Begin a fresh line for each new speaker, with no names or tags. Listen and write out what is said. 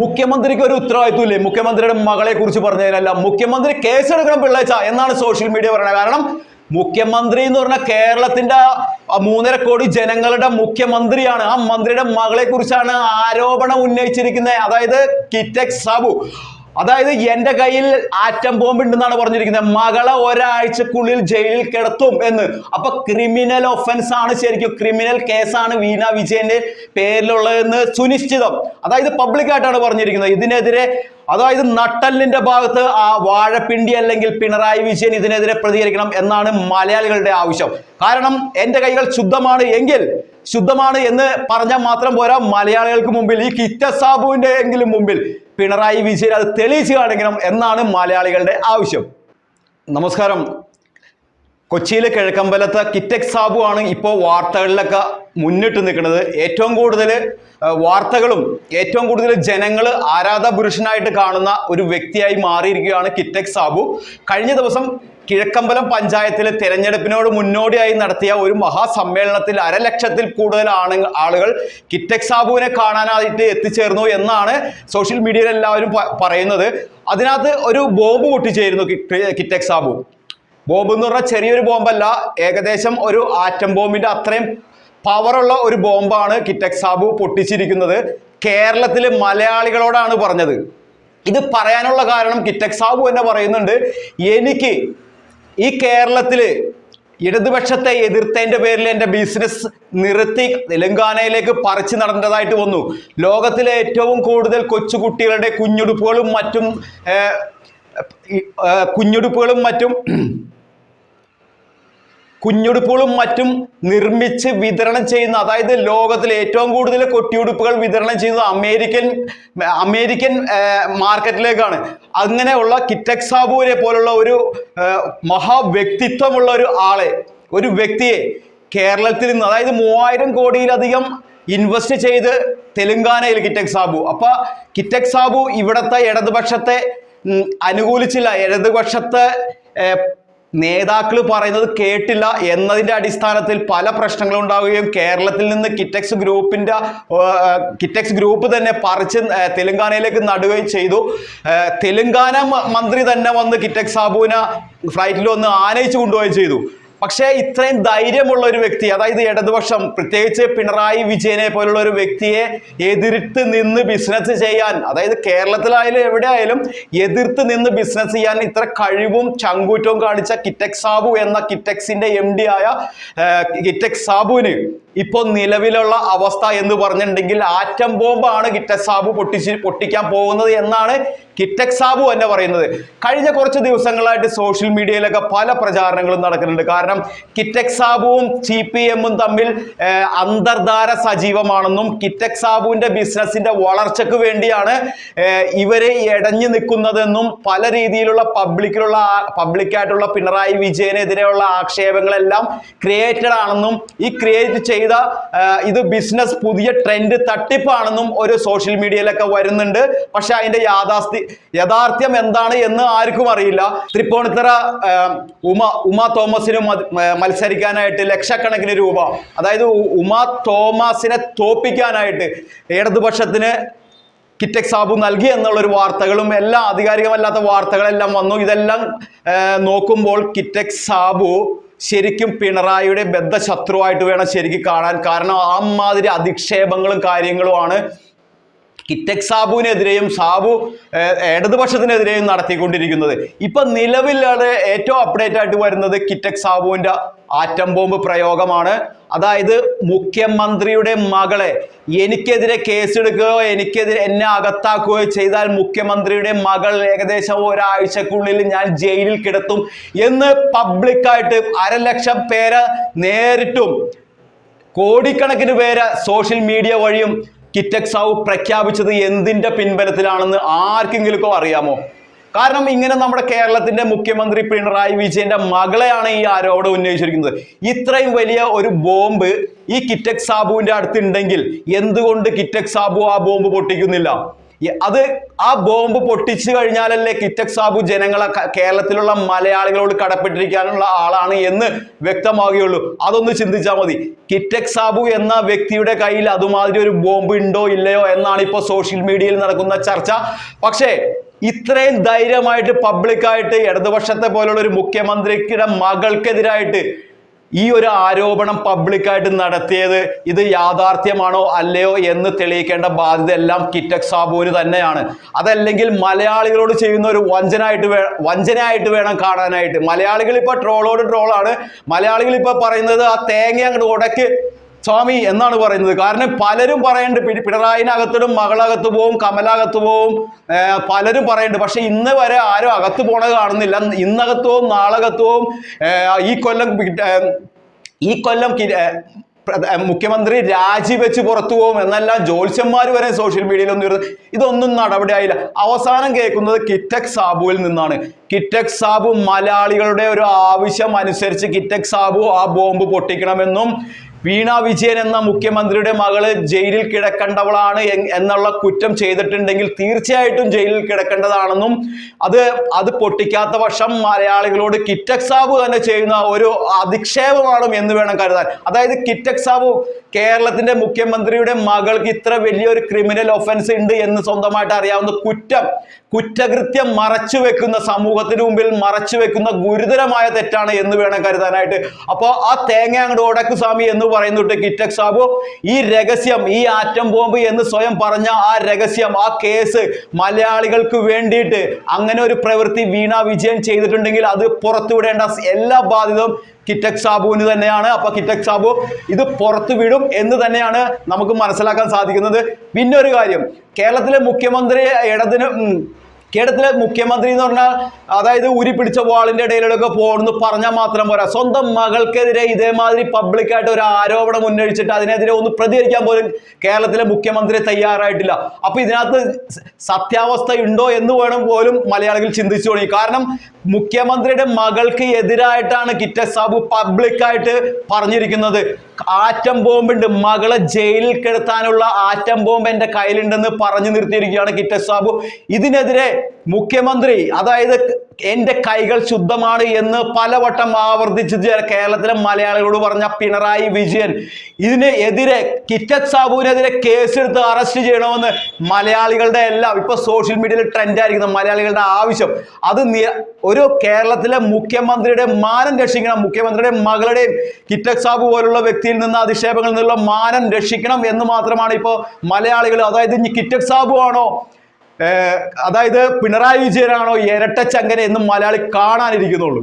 മുഖ്യമന്ത്രിക്ക് ഒരു ഉത്തരവാദിത്വം ഇല്ലേ മുഖ്യമന്ത്രിയുടെ മകളെ കുറിച്ച് പറഞ്ഞതിനല്ല. മുഖ്യമന്ത്രി കേസെടുക്കണം പിള്ളേച്ച എന്നാണ് സോഷ്യൽ മീഡിയ പറയുന്നത് കാരണം മുഖ്യമന്ത്രി എന്ന് പറഞ്ഞ കേരളത്തിന്റെ മൂന്നര കോടി ജനങ്ങളുടെ മുഖ്യമന്ത്രിയാണ്. ആ മന്ത്രിയുടെ മകളെ കുറിച്ചാണ് ആരോപണം ഉന്നയിച്ചിരിക്കുന്നത്. അതായത് കിറ്റക് സാബു. അതായത് എന്റെ കയ്യിൽ ആറ്റം ബോംബ് ഉണ്ടെന്നാണ് പറഞ്ഞിരിക്കുന്നത്. മകളെ ഒരാഴ്ചക്കുള്ളിൽ ജയിലിൽ കിടത്തും എന്ന്. അപ്പൊ ക്രിമിനൽ ഒഫൻസ് ആണ് ശരിക്കും ക്രിമിനൽ കേസാണ് വീണ വിജയന്റെ പേരിലുള്ളതെന്ന് സുനിശ്ചിതം. അതായത് പബ്ലിക്കായിട്ടാണ് പറഞ്ഞിരിക്കുന്നത്. ഇതിനെതിരെ അതായത് നട്ടലിന്റെ ഭാഗത്ത് ആ വാഴപ്പിണ്ടി അല്ലെങ്കിൽ പിണറായി വിജയൻ ഇതിനെതിരെ പ്രതികരിക്കണം എന്നാണ് മലയാളികളുടെ ആവശ്യം. കാരണം എന്റെ കൈകൾ ശുദ്ധമാണ് എങ്കിൽ ശുദ്ധമാണ് എന്ന് പറഞ്ഞാൽ മാത്രം പോരാ മലയാളികൾക്ക് മുമ്പിൽ ഈ കിറ്റ സാബുവിന്റെ എങ്കിലും മുമ്പിൽ പിണറായി വിജയൻ അത് തെളിയിച്ചു കാണിക്കണം എന്നാണ് മലയാളികളുടെ ആവശ്യം. നമസ്കാരം. കൊച്ചിയിലെ കിഴക്കമ്പലത്തെ കിറ്റക് സാബു ആണ് ഇപ്പോൾ വാർത്തകളിലൊക്കെ മുന്നിട്ട് നിൽക്കുന്നത്. ഏറ്റവും കൂടുതൽ വാർത്തകളും ഏറ്റവും കൂടുതൽ ജനങ്ങൾ ആരാധപുരുഷനായിട്ട് കാണുന്ന ഒരു വ്യക്തിയായി മാറിയിരിക്കുകയാണ് കിറ്റക് സാബു. കഴിഞ്ഞ ദിവസം കിഴക്കമ്പലം പഞ്ചായത്തിലെ തെരഞ്ഞെടുപ്പിനോട് മുന്നോടിയായി നടത്തിയ ഒരു മഹാസമ്മേളനത്തിൽ അരലക്ഷത്തിൽ കൂടുതൽ ആണ് ആളുകൾ കിറ്റക് സാബുവിനെ കാണാനായിട്ട് എത്തിച്ചേർന്നു എന്നാണ് സോഷ്യൽ മീഡിയയിൽ എല്ലാവരും പറയുന്നത്. അതിനകത്ത് ഒരു ബോംബ് പൊട്ടിച്ചേരുന്നു കിറ്റക് സാബു. ബോംബ് എന്ന് പറഞ്ഞാൽ ചെറിയൊരു ബോംബല്ല. ഏകദേശം ഒരു ആറ്റം ബോംബിന്റെ അത്രയും പവറുള്ള ഒരു ബോംബാണ് കിറ്റക് സാബു പൊട്ടിച്ചിരിക്കുന്നത്. കേരളത്തിലെ മലയാളികളോടാണ് പറഞ്ഞത്. ഇത് പറയാനുള്ള കാരണം കിറ്റക് സാബു തന്നെ പറയുന്നുണ്ട്. എനിക്ക് ഈ കേരളത്തിൽ ഇടതുപക്ഷത്തെ എതിർത്തതിന്റെ പേരിൽ എന്റെ ബിസിനസ് നിർത്തി തെലങ്കാനയിലേക്ക് പറിച്ചു നടന്നതായിട്ട് വന്നു. ലോകത്തിലെ ഏറ്റവും കൂടുതൽ കൊച്ചുകുട്ടികളുടെ കുഞ്ഞുടുപ്പുകളും മറ്റും കുഞ്ഞുടുപ്പുകളും മറ്റും കുഞ്ഞുടുപ്പുകളും മറ്റും നിർമ്മിച്ച് വിതരണം ചെയ്യുന്ന അതായത് ലോകത്തിലെ ഏറ്റവും കൂടുതൽ കൊട്ടിയുടുപ്പുകൾ വിതരണം ചെയ്യുന്നത് അമേരിക്കൻ അമേരിക്കൻ മാർക്കറ്റിലേക്കാണ്. അങ്ങനെയുള്ള കിറ്റക് സാബുവിനെ പോലുള്ള ഒരു മഹാ വ്യക്തിത്വമുള്ള ഒരു ആളെ ഒരു വ്യക്തിയെ കേരളത്തിൽ നിന്ന് അതായത് മൂവായിരം കോടിയിലധികം ഇൻവെസ്റ്റ് ചെയ്ത് തെലുങ്കാനയിൽ കിറ്റക് സാബു. അപ്പൊ കിറ്റക് സാബു ഇവിടുത്തെ ഇടതുപക്ഷത്തെ അനുകൂലിച്ചില്ല. ഇടതുപക്ഷത്തെ നേതാക്കൾ പറയുന്നത് കേട്ടില്ല എന്നതിന്റെ അടിസ്ഥാനത്തിൽ പല പ്രശ്നങ്ങളും ഉണ്ടാവുകയും കേരളത്തിൽ നിന്ന് കിറ്റക്സ് ഗ്രൂപ്പിന്റെ കിറ്റക്സ് ഗ്രൂപ്പ് തന്നെ പറിച്ച് തെലങ്കാനയിലേക്ക് നടുകയും ചെയ്തു. തെലുങ്കാന മന്ത്രി തന്നെ വന്ന് കിറ്റക്സ് സാബുവിനെ ഫ്ലൈറ്റിൽ വന്ന് ആനയിച്ചു കൊണ്ടുപോവുകയും ചെയ്തു. പക്ഷേ ഇത്രയും ധൈര്യമുള്ള ഒരു വ്യക്തി അതായത് ഇടതുപക്ഷം പ്രത്യേകിച്ച് പിണറായി വിജയനെ പോലുള്ള ഒരു വ്യക്തിയെ എതിർത്ത് നിന്ന് ബിസിനസ് ചെയ്യാൻ അതായത് കേരളത്തിലായാലും എവിടെയായാലും എതിർത്ത് നിന്ന് ബിസിനസ് ചെയ്യാൻ ഇത്ര കഴിവും ചങ്കൂറ്റവും കാണിച്ച കിറ്റക് സാബു എന്ന കിറ്റക്സിന്റെ എം ഡി ആയ കിറ്റക് സാബുവിന് ഇപ്പോൾ നിലവിലുള്ള അവസ്ഥ എന്ന് പറഞ്ഞിട്ടുണ്ടെങ്കിൽ ആറ്റം ബോംബാണ് കിറ്റക് സാബു പൊട്ടിച്ച് പൊട്ടിക്കാൻ പോകുന്നത് എന്നാണ് കിറ്റക് സാബു തന്നെ പറയുന്നത്. കഴിഞ്ഞ കുറച്ച് ദിവസങ്ങളായിട്ട് സോഷ്യൽ മീഡിയയിലൊക്കെ പല പ്രചാരണങ്ങളും നടക്കുന്നുണ്ട്. കാരണം കിറ്റക് സാബുവും സി പി എമ്മും തമ്മിൽ അന്തർധാര സജീവമാണെന്നും കിറ്റക് സാബുവിന്റെ ബിസിനസിന്റെ വളർച്ചയ്ക്ക് വേണ്ടിയാണ് ഇവരെ ഇടഞ്ഞു നിൽക്കുന്നതെന്നും പല രീതിയിലുള്ള പബ്ലിക്കിലുള്ള പബ്ലിക്കായിട്ടുള്ള പിണറായി വിജയനെതിരെയുള്ള ആക്ഷേപങ്ങളെല്ലാം ക്രിയേറ്റഡ് ആണെന്നും ഈ ക്രിയേറ്റ് ചെയ്ത ഇത് ബിസിനസ് പുതിയ ട്രെൻഡ് തട്ടിപ്പാണെന്നും ഒരു സോഷ്യൽ മീഡിയയിലൊക്കെ വരുന്നുണ്ട്. പക്ഷെ അതിന്റെ യാഥാസ്ഥി യഥാർത്ഥ്യം എന്താണ് എന്ന് ആർക്കും അറിയില്ല. തൃപ്പൂണിത്തറ ഉമ ഉമ തോമസിന് മത്സരിക്കാനായിട്ട് ലക്ഷക്കണക്കിന് രൂപ. അതായത് ഉമാ തോമസിനെ തോപ്പിക്കാനായിട്ട് ഇടതുപക്ഷത്തിന് കിറ്റക് സാബു നൽകി എന്നുള്ളൊരു വാർത്തകളും എല്ലാ ആധികാരികമല്ലാത്ത വാർത്തകളെല്ലാം വന്നു. ഇതെല്ലാം നോക്കുമ്പോൾ കിറ്റക് സാബു ശരിക്കും പിണറായിയുടെ ബദ്ധശത്രുവായിട്ട് വേണം ശരിക്കും കാണാൻ. കാരണം അമ്മാതിരി അധിക്ഷേപങ്ങളും കാര്യങ്ങളുമാണ് കിറ്റക് സാബുവിനെതിരെയും സാബു ഇടതുപക്ഷത്തിനെതിരെയും നടത്തിക്കൊണ്ടിരിക്കുന്നത്. ഇപ്പൊ നിലവിലാണ് ഏറ്റവും അപ്ഡേറ്റ് ആയിട്ട് വരുന്നത് കിറ്റക് സാബുവിന്റെ ആറ്റം ബോംബ് പ്രയോഗമാണ്. അതായത് മുഖ്യമന്ത്രിയുടെ മകളെ എനിക്കെതിരെ കേസെടുക്കുകയോ എനിക്കെതിരെ എന്നെ അകത്താക്കുകയോ ചെയ്താൽ മുഖ്യമന്ത്രിയുടെ മകൾ ഏകദേശം ഒരാഴ്ചക്കുള്ളിൽ ഞാൻ ജയിലിൽ കിടത്തും എന്ന് പബ്ലിക്കായിട്ട് അരലക്ഷം പേരെ നേരിട്ടും കോടിക്കണക്കിന് പേര് സോഷ്യൽ മീഡിയ വഴിയും കിറ്റക് സാവു പ്രഖ്യാപിച്ചത് എന്തിന്റെ പിൻബലത്തിലാണെന്ന് ആർക്കെങ്കിലും അറിയാമോ? കാരണം ഇങ്ങനെ നമ്മുടെ കേരളത്തിന്റെ മുഖ്യമന്ത്രി പിണറായി വിജയന്റെ മകളെയാണ് ഈ ആരോപണം ഉന്നയിച്ചിരിക്കുന്നത്. ഇത്രയും വലിയ ഒരു ബോംബ് ഈ കിറ്റക് സാബുവിന്റെ അടുത്തുണ്ടെങ്കിൽ എന്തുകൊണ്ട് കിറ്റക് സാബു ആ ബോംബ് പൊട്ടിക്കുന്നില്ല? അത് ആ ബോംബ് പൊട്ടിച്ചു കഴിഞ്ഞാലല്ലേ കിറ്റക് സാബു ജനങ്ങളെ കേരളത്തിലുള്ള മലയാളികളോട് കടപ്പെട്ടിരിക്കാനുള്ള ആളാണ് എന്ന് വ്യക്തമാകുകയുള്ളൂ അതൊന്ന് ചിന്തിച്ചാൽ മതി. കിറ്റക് സാബു എന്ന വ്യക്തിയുടെ കയ്യിൽ അതുമാതിരി ഒരു ബോംബ് ഉണ്ടോ ഇല്ലയോ എന്നാണ് ഇപ്പോൾ സോഷ്യൽ മീഡിയയിൽ നടക്കുന്ന ചർച്ച. പക്ഷേ ഇത്രയും ധൈര്യമായിട്ട് പബ്ലിക്കായിട്ട് ഇടതുപക്ഷത്തെ പോലുള്ള ഒരു മുഖ്യമന്ത്രിയുടെ മകൾക്കെതിരായിട്ട് ഈ ഒരു ആരോപണം പബ്ലിക്കായിട്ട് നടത്തിയത് ഇത് യാഥാർത്ഥ്യമാണോ അല്ലയോ എന്ന് തെളിയിക്കേണ്ട ബാധ്യത എല്ലാം കിറ്റക് സാബുവിന് തന്നെയാണ്. അതല്ലെങ്കിൽ മലയാളികളോട് ചെയ്യുന്ന ഒരു വഞ്ചനായിട്ട് വേ വഞ്ചനയായിട്ട് വേണം കാണാനായിട്ട്. മലയാളികൾ ഇപ്പൊ ട്രോളോട് ട്രോളാണ്. മലയാളികൾ ഇപ്പൊ പറയുന്നത് ആ തേങ്ങ അങ്ങോട്ട് ഉടക്ക്. സ്വാമി എന്നാണ് പറയുന്നത്. കാരണം പലരും പറയുന്നുണ്ട് പിടി പിണറായിനകത്തിടും മകളകത്ത് പോവും കമലകത്ത് പോവും പലരും പറയുന്നുണ്ട് പക്ഷെ ഇന്ന് വരെ ആരും അകത്ത് പോണത് കാണുന്നില്ല. ഇന്നകത്ത് നാളകത്ത് ഈ കൊല്ലം ഈ കൊല്ലം മുഖ്യമന്ത്രി രാജിവെച്ച് പുറത്തു പോകും എന്നെല്ലാം ജ്യോത്സ്യന്മാർ വരെ സോഷ്യൽ മീഡിയയിൽ ഒന്നും ഇതൊന്നും നടപടിയായില്ല. അവസാനം കേൾക്കുന്നത് കിറ്റക് സാബുവിൽ നിന്നാണ്. കിറ്റക് സാബു മലയാളികളുടെ ഒരു ആവശ്യം അനുസരിച്ച് കിറ്റക് സാബു ആ ബോംബ് പൊട്ടിക്കണമെന്നും വീണ വിജയൻ എന്ന മുഖ്യമന്ത്രിയുടെ മകൾ ജയിലിൽ കിടക്കേണ്ടവളാണ് എന്നുള്ള കുറ്റം ചെയ്തിട്ടുണ്ടെങ്കിൽ തീർച്ചയായിട്ടും ജയിലിൽ കിടക്കേണ്ടതാണെന്നും അത് അത് പൊട്ടിക്കാത്ത പക്ഷം മലയാളികളോട് കിറ്റക്സാബ് തന്നെ ചെയ്യുന്ന ഒരു അധിക്ഷേപമാണ് എന്ന് വേണം കരുതാൻ. അതായത് കിറ്റക്സാബു കേരളത്തിന്റെ മുഖ്യമന്ത്രിയുടെ മകൾക്ക് ഇത്ര വലിയൊരു ക്രിമിനൽ ഒഫൻസ് ഉണ്ട് എന്ന് സ്വന്തമായിട്ട് അറിയാവുന്ന കുറ്റം കുറ്റകൃത്യം മറച്ചു വെക്കുന്ന സമൂഹത്തിന് മുമ്പിൽ മറച്ചു വെക്കുന്ന ഗുരുതരമായ തെറ്റാണ് എന്ന് വേണം കരുതാനായിട്ട്. അപ്പോൾ ആ തേങ്ങ അങ്ങോട്ട് ഓടക്കുസ്വാമി എന്ന് പറയുന്നുണ്ട് കിറ്റക് സാബു. ഈ രഹസ്യം ഈ ആറ്റം ബോംബ് എന്ന് സ്വയം പറഞ്ഞ ആ രഹസ്യം ആ കേസ് മലയാളികൾക്ക് വേണ്ടിയിട്ട് അങ്ങനെ ഒരു പ്രവൃത്തി വീണ വിജയൻ ചെയ്തിട്ടുണ്ടെങ്കിൽ അത് പുറത്തുവിടേണ്ട എല്ലാ ബാധ്യതയും കിറ്റക് സാബുവിന് തന്നെയാണ്. അപ്പൊ കിറ്റക് സാബു ഇത് പുറത്തു വിടും എന്ന് തന്നെയാണ് നമുക്ക് മനസ്സിലാക്കാൻ സാധിക്കുന്നത്. പിന്നെ ഒരു കാര്യം കേരളത്തിലെ മുഖ്യമന്ത്രി ഇടതിന് കേരളത്തിലെ മുഖ്യമന്ത്രി എന്ന് പറഞ്ഞാൽ അതായത് ഉരി പിടിച്ച വാളിന്റെ ഇടയിലൊക്കെ പോകണമെന്ന് പറഞ്ഞാൽ മാത്രം പോരാ. സ്വന്തം മകൾക്കെതിരെ ഇതേമാതിരി പബ്ലിക്കായിട്ട് ഒരു ആരോപണം ഉന്നയിച്ചിട്ട് അതിനെതിരെ ഒന്ന് പ്രതികരിക്കാൻ പോലും കേരളത്തിലെ മുഖ്യമന്ത്രി തയ്യാറായിട്ടില്ല. അപ്പൊ ഇതിനകത്ത് സത്യാവസ്ഥ ഉണ്ടോ എന്ന് വേണം പോലും മലയാളികൾ ചിന്തിച്ചു തുടങ്ങി. കാരണം മുഖ്യമന്ത്രിയുടെ മകൾക്ക് എതിരായിട്ടാണ് കിറ്റ സാബു പബ്ലിക്കായിട്ട് പറഞ്ഞിരിക്കുന്നത്. ആറ്റം ബോംബുണ്ട്. മകളെ ജയിലിൽ കിടത്താനുള്ള ആറ്റം ബോംബ് എന്റെ കയ്യിലുണ്ടെന്ന് പറഞ്ഞു നിർത്തിയിരിക്കുകയാണ് കിറ്റ സാബു. ഇതിനെതിരെ മുഖ്യമന്ത്രി അതായത് എന്റെ കൈകൾ ശുദ്ധമാണ് എന്ന് പലവട്ടം ആവർത്തിച്ച് കേരളത്തിലെ മലയാളികളോട് പറഞ്ഞ പിണറായി വിജയൻ ഇതിനെതിരെ കിറ്റക് സാബുവിനെതിരെ കേസെടുത്ത് അറസ്റ്റ് ചെയ്യണമെന്ന് മലയാളികളുടെ എല്ലാം ഇപ്പൊ സോഷ്യൽ മീഡിയയിൽ ട്രെൻഡ് ആയിരിക്കുന്ന മലയാളികളുടെ ആവശ്യം. അത് ഒരു കേരളത്തിലെ മുഖ്യമന്ത്രിയുടെ മാനം രക്ഷിക്കണം മുഖ്യമന്ത്രിയുടെ മകളുടെയും കിറ്റക് സാബു പോലുള്ള വ്യക്തിയിൽ നിന്ന് അധിക്ഷേപങ്ങളിൽ നിന്നുള്ള മാനം രക്ഷിക്കണം എന്ന് മാത്രമാണ് ഇപ്പോൾ മലയാളികൾ അതായത് ഇനി കിറ്റക് സാബു ആണോ? അതായത് പിണറായി വിജയനാണോ ഇരട്ടച്ചങ്കനെ എന്ന് മലയാളി കാണാനിരിക്കുന്നുള്ളൂ.